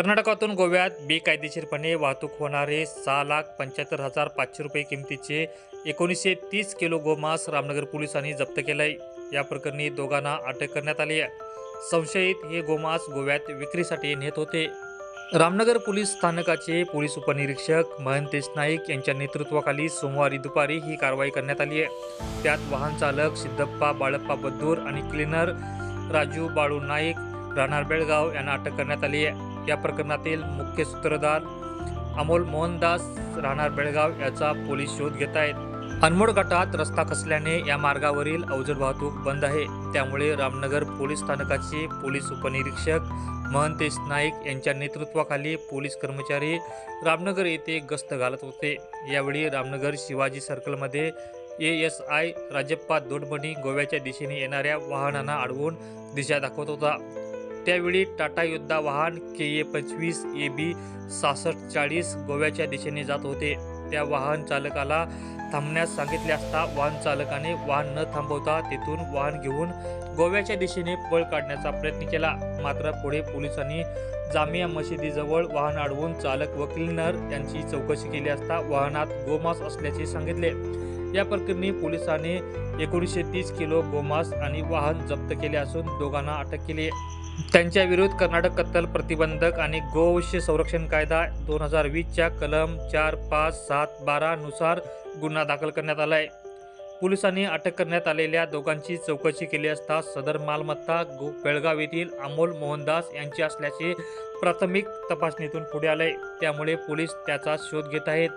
कर्नाटकातून गोव्यात बेकायदेशीरपणे वाहतूक होणारे सहा लाख पंच्याहत्तर हजार पाचशे रुपये किमतीचे एकोणीसशे तीस किलो गोमांस रामनगर पोलिसांनी जप्त केलं आहे या प्रकरणी दोघांना अटक करण्यात आली आहे. संशयित हे गोमांस गोव्यात विक्रीसाठी नेत होते. रामनगर पोलीस स्थानकाचे पोलीस उपनिरीक्षक महंतेश नाईक यांच्या नेतृत्वाखाली सोमवारी दुपारी ही कारवाई करण्यात आली आहे. त्यात वाहन चालक सिद्धप्पा बाळप्पा बद्दूर आणि क्लिनर राजू बाळू नाईक राहणार बेळगाव यांना अटक करण्यात आली आहे. या प्रकरणातील मुख्य सूत्रधार अमोल मोहनदास राहणार बेळगाव याचा पोलीस शोध घेत आहेत. अनमोड गटात रस्ता खचल्याने या मार्गावरील अवजड वाहतूक बंद आहे. त्यामुळे रामनगर पोलीस स्थानकाचे पोलीस उपनिरीक्षक महंतेश नाईक यांच्या नेतृत्वाखाली पोलीस कर्मचारी रामनगर येथे गस्त घालत होते. यावेळी रामनगर शिवाजी सर्कलमध्ये A S I Rajappa Dodmani गोव्याच्या दिशेने येणाऱ्या वाहनांना अडवून दिशा दाखवत होता. त्यावेळी टाटा योद्धा वाहन के ए पंचवीस ए बी सहासष्ट चाळीस गोव्याच्या दिशेने जात होते. त्या वाहन चालकाला थांबण्यास सांगितले असता वाहन चालकाने वाहन न थांबवता तेथून वाहन घेऊन गोव्याच्या दिशेने पळ काढण्याचा प्रयत्न केला. मात्र पुढे पोलिसांनी जामिया मशिदीजवळ वाहन अडवून चालक व क्लिनर यांची चौकशी केली असता वाहनात गोमांस असल्याचे सांगितले. या प्रकरणी पोलिसांनी एकोणीसशे तीस किलो गोमांस आणि वाहन जप्त केले असून दोघांना अटक केली त्यांच्या विरोध कर्नाटक कत्तल प्रतिबंधक आणि गोवंश संरक्षण कायदा दोन हजार वीसच्या कलम चार पाच सात बारा नुसार गुन्हा दाखल करण्यात आला आहे पोलिसांनी अटक करण्यात आलेल्या दोघांची चौकशी केली असता सदर मालमत्ता गो बेळगाव येथील अमोल मोहनदास यांची असल्याचे प्राथमिक तपासणीतून पुढे आले त्यामुळे पोलीस त्याचा शोध घेत आहेत.